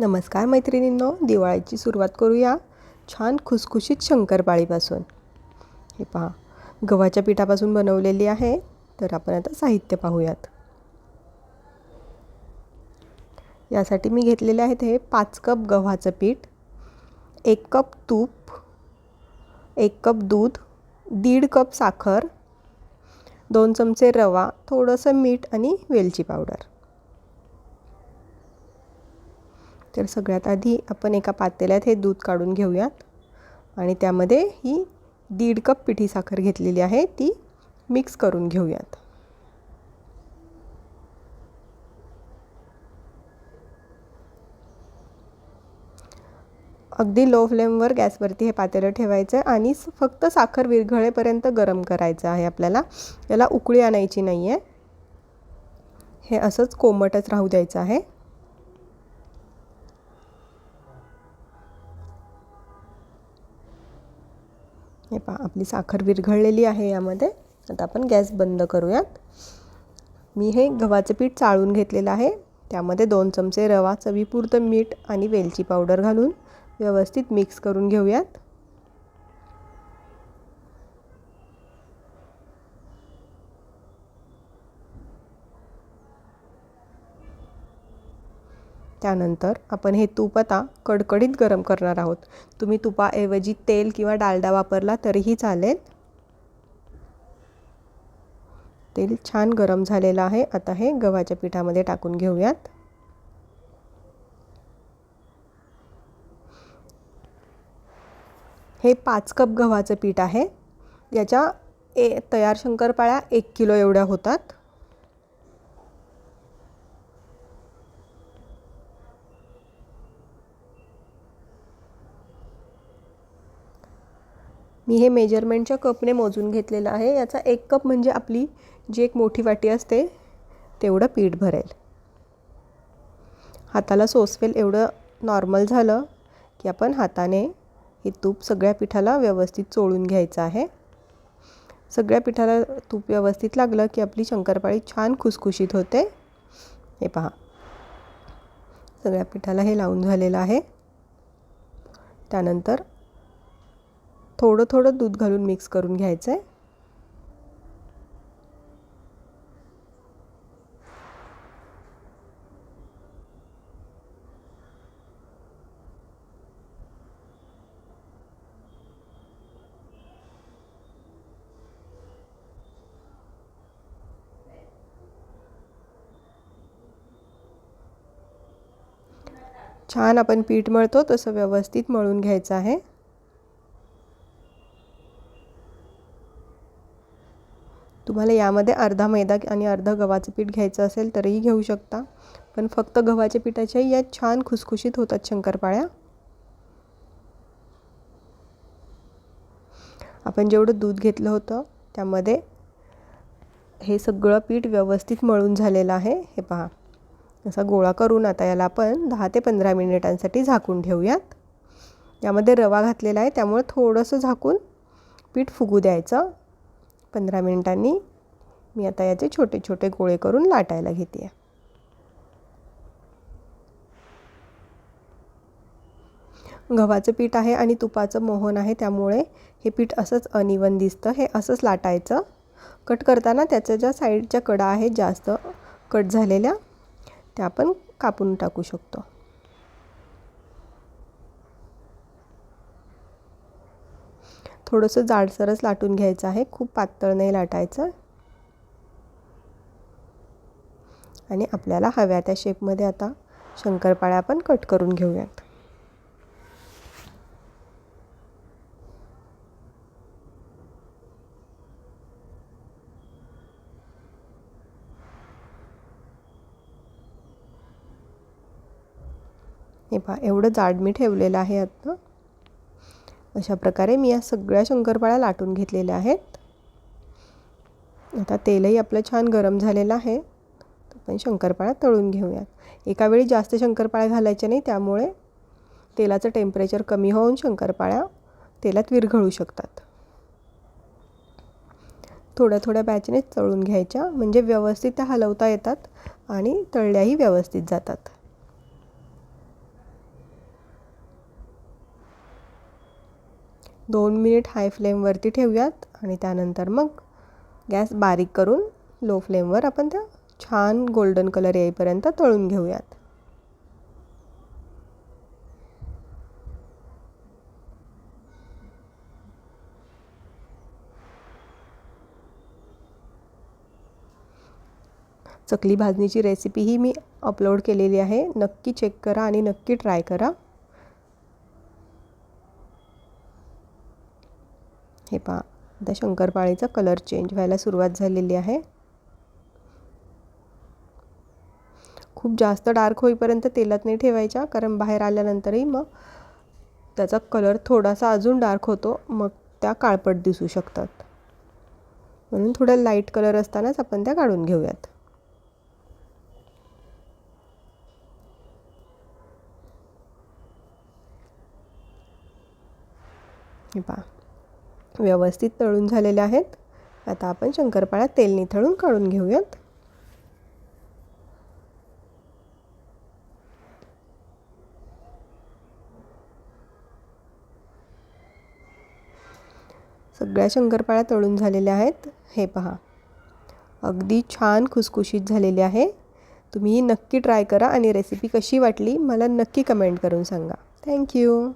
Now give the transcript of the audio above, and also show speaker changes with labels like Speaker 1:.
Speaker 1: नमस्कार मैत्रिणींनो दिवाळीची सुरुवात करूया छान खुसखुशीत शंकरपाळीपासून. हे पहा गव्हाच्या पिठापासून बनवलेली आहे तर आपण आता साहित्य पाहूयात. यासाठी मी घेतलेले आहेत हे पाच कप गव्हाचं पीठ एक कप तूप एक कप दूध दीड कप साखर दोन चमचे रवा थोडंसं मीठ आणि वेलची पावडर. तर सगळ्यात आधी आपण एका पातेल्यात हे दूध काढून घेऊयात. आणि त्यामध्ये ही दीड कप पिठी साखर घेतलेली आहे ती मिक्स करून घेऊयात. अगदी लो फ्लेमवर गॅसवरती हे पातेलं ठेवायचं आहे आणि फक्त साखर विरघळेपर्यंत गरम करायचं आहे आपल्याला. याला उकळी आणायची नाही आहे हे असंच कोमटच राहू द्यायचं आहे. हे पहा आपली साखर विरघळलेली आहे यामध्ये. आता आपण गॅस बंद करूयात. मी हे गव्हाचं पीठ चाळून घेतलेलं आहे. त्यामध्ये दोन चमचे रवा चवीपुरतं मीठ आणि वेलची पावडर घालून व्यवस्थित मिक्स करून घेऊयात. त्यानंतर आपण हे तूप आता कडकडीत गरम करणार आहोत. तुम्ही तुपाऐवजी तेल किंवा डालडा वापरला तरीही चालेल. तेल छान गरम झालेलं आहे. आता हे गव्हाच्या पिठामध्ये टाकून घेऊयात. हे पाच कप गव्हाचं पीठ आहे. याच्या ए तयार शंकरपाळ्या एक किलो एवढ्या होतात. मी हे मेजरमेंटच्या कपने मोजून घेतलेलं आहे. याचा एक कप म्हणजे आपली जी एक मोठी वाटी असते तेवढं पीठ भरेल. हाताला सोसवेल एवढं नॉर्मल झालं की आपण हाताने हे तूप सगळ्या पिठाला व्यवस्थित चोळून घ्यायचं आहे. सगळ्या पिठाला तूप व्यवस्थित लागलं की आपली शंकरपाळी छान खुसखुशीत होते. हे पहा. सगळ्या पिठाला हे लावून झालेलं आहे. त्यानंतर थोडं थोडं दूध घालून मिक्स करून घ्यायचं आहे छान आपण पीठ मळतो तसं व्यवस्थित मळून घ्यायचं आहे. तुम्हाला यामध्ये अर्धा मैदा आणि अर्धा गव्हाचं पीठ घ्यायचं असेल तरीही घेऊ शकता. पण फक्त गव्हाच्या पिठाच्याही या छान खुसखुशीत होतात शंकरपाळ्या. आपण जेवढं दूध घेतलं होतं त्यामध्ये हे सगळं पीठ व्यवस्थित मळून झालेलं आहे. हे पहा. असा गोळा करून आता याला आपण दहा ते पंधरा मिनिटांसाठी झाकून ठेवूयात. यामध्ये रवा घातलेला आहे त्यामुळे थोडंसं झाकून पीठ फुगू द्यायचं. पंधरा मिनिटांनी मी आता याचे छोटे छोटे गोळे करून लाटायला घेते. गव्हाचं पीठ आहे आणि तुपाचं मोहन आहे त्यामुळे हे पीठ असंच अनिवन दिसतं. हे असंच लाटायचं. कट करताना त्याच्या ज्या साईडच्या कडा आहेत जास्त कट झालेल्या त्या आपण कापून टाकू शकतो. थोडंसं जाडसरच लाटून घ्यायचं आहे. खूप पातळ नाही लाटायचं. आणि आपल्याला हव्या त्या शेपमध्ये आता शंकरपाळ्या आपण कट करून घेऊयात. हे पहा एवढं जाड मी ठेवलेलं आहे आता अशा प्रकारे मी या सगळ्या शंकरपाळ्या लाटून घेतलेल्या आहेत. आता तेलही आपलं छान गरम झालेलं आहे. आपण शंकरपाळ्या तळून घेऊयात. एका वेळी जास्त शंकरपाळ्या घालायच्या नाही त्यामुळे तेलाचं टेम्परेचर कमी होऊन शंकरपाळ्या तेलात विरघळू शकतात. थोड्या थोड्या बॅचने तळून घ्यायच्या म्हणजे व्यवस्थित त्या हलवता येतात आणि तळल्याही व्यवस्थित जातात. दोन मिनिट हाय फ्लेमवरती ठेवूयात आणि त्यानंतर मग गॅस बारीक करून लो फ्लेमवर आपण त्या छान गोल्डन कलर येईपर्यंत तळून घेऊयात. चकली भाजणीची रेसिपी ही मी अपलोड केलेली आहे. नक्की चेक करा आणि नक्की ट्राय करा. हे पहा आता शंकरपाळीचा कलर चेंज व्हायला सुरुवात झालेली आहे. खूप जास्त डार्क होईपर्यंत तेलात नाही ठेवायच्या कारण बाहेर आल्यानंतरही मग त्याचा कलर थोडासा अजून डार्क होतो मग त्या काळपट दिसू शकतात. म्हणून थोडं लाइट कलर असतानाच आपण त्या काढून घेऊयात. हे पहा. व्यवस्थित तळून झालेले आहेत. आता आपण शंकरपाळ्या तेल निथळून काढून घेऊयात. सगळ्या शंकरपाळ्या तळून झालेल्या आहेत. हे पहा. अगदी छान खुसखुशीत झालेली आहे. तुम्ही नक्की ट्राय करा आणि रेसिपी कशी वाटली मला नक्की कमेंट करून सांगा. थँक्यू.